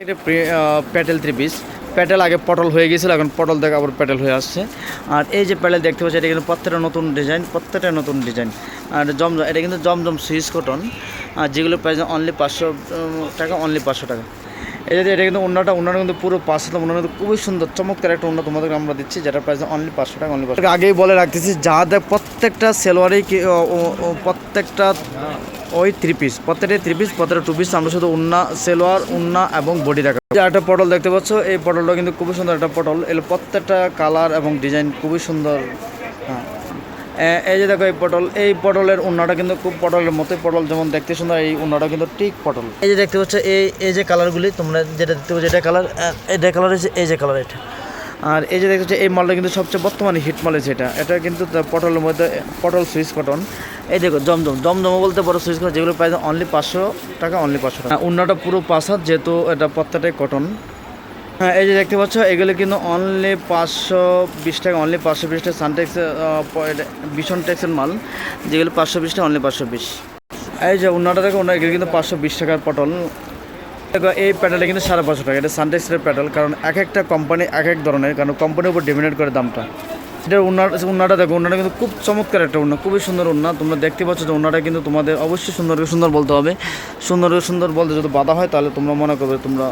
আহ, প্যাটেল three piece প্যাটেল আগে পটল হয়ে গেছিল এখন পটল থেকে আবার প্যাটেল হয়ে আসছে। আর এই যে প্যাটেল দেখতে পাচ্ছি এটা কিন্তু প্রত্যেকটা নতুন ডিজাইন প্রত্যেকটা নতুন ডিজাইন আর জমজম এটা কিন্তু জমজম সুইচ কটন আর যেগুলো প্রাইস অনলি পাঁচশো টাকা অনলি পাঁচশো টাকা। এই যে এটা কিন্তু অন্যটা অন্যটা কিন্তু পুরো পাঁচশো অন্য কিন্তু খুবই সুন্দর চমৎকার একটা অন্য তোমাদেরকে আমরা দিচ্ছি যেটা প্রাইস অনলি পাঁচশো টাকা অনলি পাঁচশো আগেই বলে রাখতেছি যা দেখ প্রত্যেকটা সেলোয়ারেই প্রত্যেকটা ওই থ্রি পিস প্রত্যেকটা থ্রি পিস প্রত্যেকটা টু পিস আমরা শুধু উন্না, সেলোয়ার, উন্না এবং বডি রাখা যে একটা পটল দেখতে পাচ্ছ, এই পটলটা কিন্তু খুবই সুন্দর একটা পটল এর প্রত্যেকটা কালার এবং ডিজাইন খুবই সুন্দর। হ্যাঁ। এই যে দেখো এই পটল এই পটলের উন্নাটা কিন্তু খুব পটলের মতোই। পটল যেমন দেখতে সুন্দর, এই উন্নাটা কিন্তু ঠিক পটল এই যে দেখতে পাচ্ছ, এই এই যে কালারগুলি তোমরা যেটা দেখতে পাচ্ছ, এটা কালার এটা কালার হচ্ছে এই যে কালার এটা। আর এই যে দেখতে এই মালটা কিন্তু সবচেয়ে বর্তমানে হিট মাল হয়েছে এটা এটা কিন্তু পটলের মধ্যে, পটল সুইচ কটন এই দেখো জমজম জমজম বলতে বড় সুইচ কটন যেগুলো প্রায় অনলি পাঁচশো টাকা অনলি পাঁচশো টাকা। উন্নাটা পুরো পাঁচ হাত যেহেতু এটা প্রত্যেকটাই কটন হ্যাঁ এই যে দেখতে পাচ্ছ, এগুলো কিন্তু অনলি পাঁচশো বিশ টাকা অনলি পাঁচশো বিশ টাকা সানটেক্স ভীষণ ট্যাক্সের মাল, যেগুলো পাঁচশো বিশ টাকা অনলি পাঁচশো বিশ। এই যে উন্নাটা দেখো উন্না এগুলো কিন্তু পাঁচশো বিশ টাকার পটল। এই প্যাডেলটা কিন্তু সাড়ে পাঁচশো টাকা এটা সানটেক্সের প্যাডেল কারণ এক একটা কোম্পানি এক এক ধরনের, কারণ কোম্পানির উপর ডিপেন্ড করে দামটা। এটার উন্নার উন্নাটা দেখো, উন্নাটা কিন্তু খুব চমৎকার একটা উন্না, খুবই সুন্দর উন্না। তোমরা দেখতে পাচ্ছ যে উন্নাটা কিন্তু তোমাদের অবশ্যই সুন্দর সুন্দর বলতে হবে। সুন্দর সুন্দর বলতে যদি বাধা হয়, তাহলে তোমরা মনে করবে তোমরা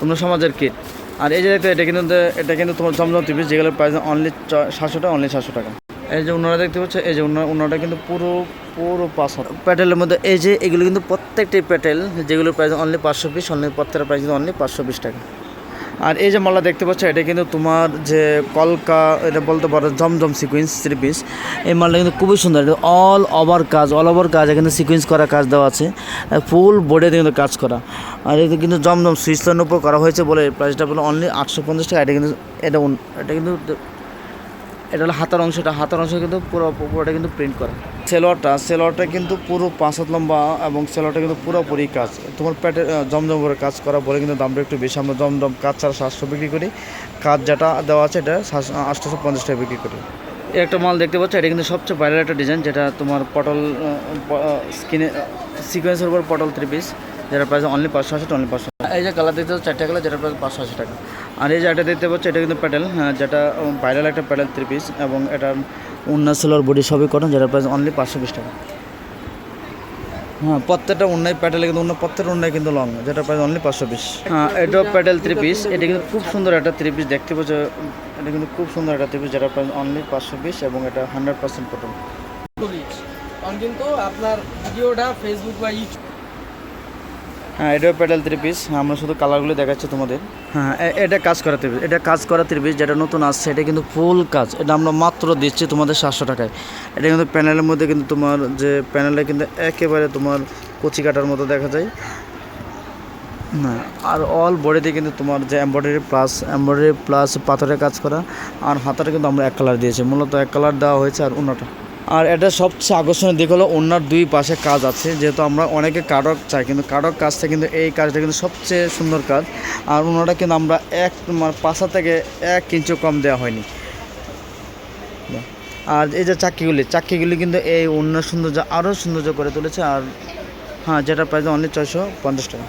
তোমরা সমাজের কিট আর এই যে দেখতে, এটা কিন্তু এটা কিন্তু তোমার জমজম টিভি যেগুলো প্রাইস অনলি সাতশো টাকা অনলি সাতশো টাকা। এই যে উন্নয়টা দেখতে পাচ্ছ, এই যে উন্নয় উন্নয়টা কিন্তু পুরো পুরো পাঁচ হাত প্যাটেলের মধ্যে এই যে এগুলো কিন্তু প্রত্যেকটি প্যাটেল যেগুলো প্রাইস অনলি পাঁচশো পিস অনলি প্রত্যেকটা প্রাইস কিন্তু অনলি পাঁচশো বিশ টাকা। আর এই যে মালা দেখতে পাচ্ছ এটা কিন্তু তোমার যে কলকা এটা বলতে পারো জমজম সিকুয়েন্স থ্রি পিস এই মালটা কিন্তু খুবই সুন্দর এটা অল ওভার কাজ অল ওভার কাজ এখানে সিকুয়েন্স করা কাজ দেওয়া আছে। ফুল বোর্ডে কিন্তু কাজ করা। আর এটা কিন্তু জমজম সুইচ লাইনের উপর করা হয়েছে বলে প্রাইসটা বলে অনলি আটশো পঞ্চাশ টাকা এটা কিন্তু এটা এটা কিন্তু এটা হলো হাতার অংশটা। হাতার অংশ কিন্তু পুরো পুরোটা কিন্তু প্রিন্ট করা। সেলোয়ারটা সেলোয়ারটা কিন্তু পুরো পাঁচ হাত লম্বা এবং সেলোয়ারটা কিন্তু পুরোপুরি কাজ। তোমার পেটে জমজম করে কাজ করা বলে কিন্তু দামটা একটু বেশি। আমরা জমজম কাজ ছাড়া সাতশো বিক্রি করি। কাজ যেটা দেওয়া আছে এটা আটশোশো পঞ্চাশ টাকা বিক্রি করি। একটা মাল দেখতে পাচ্ছ, এটা কিন্তু সবচেয়ে ভাইরাল একটা ডিজাইন যেটা তোমার পটল স্কিনে সিকোয়েন্সের উপর পটল থ্রি পিস যেটা প্রাইস অনলি পাঁচশো আশি অনলি পাঁচশো। এই যে কালার দেখতে পাচ্ছ চারটে কালার, যেটা প্রায় পাঁচশো আশি টাকা। আর এই যে একটা দেখতে পাচ্ছ, এটা কিন্তু প্যাটেল হ্যাঁ যেটা ভাইরাল একটা প্যাটেল থ্রি পিস এবং এটা উন্না সেলোর বডি সবই কটন যেটা প্রাইস অনলি পাঁচশো বিশ টাকা। হ্যাঁ প্রত্যেকটা উন্নয় প্যাটেলে কিন্তু অন্য প্রত্যেকটা উন্নয় কিন্তু লং যেটা প্রাইস অনলি পাঁচশো পিস হ্যাঁ এটাও প্যাটেল থ্রি পিস এটা কিন্তু খুব সুন্দর একটা থ্রি পিস দেখতে পাচ্ছ, এটা কিন্তু খুব সুন্দর একটা থ্রি পিস যেটা প্রায় অনলি পাঁচশো পিস এবং এটা হান্ড্রেড পার্সেন্ট কটন কিন্তু আপনার ভিডিওটা ফেসবুক বা ইউটিউব হ্যাঁ এটাও প্যাডেল থ্রি পিস আমরা শুধু কালারগুলো দেখাচ্ছি তোমাদের। হ্যাঁ এটা কাজ করা থ্রি পিস এটা কাজ করা থ্রি পিস যেটা নতুন আসছে, এটা কিন্তু ফুল কাজ। এটা আমরা মাত্র দিচ্ছি তোমাদের সাতশো টাকায়। এটা কিন্তু প্যানেলের মধ্যে কিন্তু তোমার যে প্যানেলে কিন্তু একেবারে তোমার কচি কাটার মতো দেখা যায়। আর অল বডিতে কিন্তু তোমার যে এমব্রয়ডারি প্লাস এমব্রয়ডারি প্লাস পাথরের কাজ করা, আর হাতাটা কিন্তু আমরা এক কালার দিয়েছি। মূলত এক কালার দেওয়া হয়েছে আর অন্যটা আর এটা সবচেয়ে আকর্ষণীয় দিক হলো অন্যার দুই পাশে কাজ আছে, যেহেতু আমরা অনেকে কাটক চাই, কিন্তু কাটক কাজটা কিন্তু এই কাজটা কিন্তু সবচেয়ে সুন্দর কাজ। আর অন্যটা কিন্তু আমরা এক মানে পাশা থেকে এক ইঞ্চি কম দেওয়া হয়নি। আর এই যে চাক্কিগুলি চাক্কিগুলি কিন্তু এই অন্য সৌন্দর্য আরও সৌন্দর্য করে তুলেছে, আর হ্যাঁ যেটা প্রাইস অনলি ছয়শো পঞ্চাশ টাকা।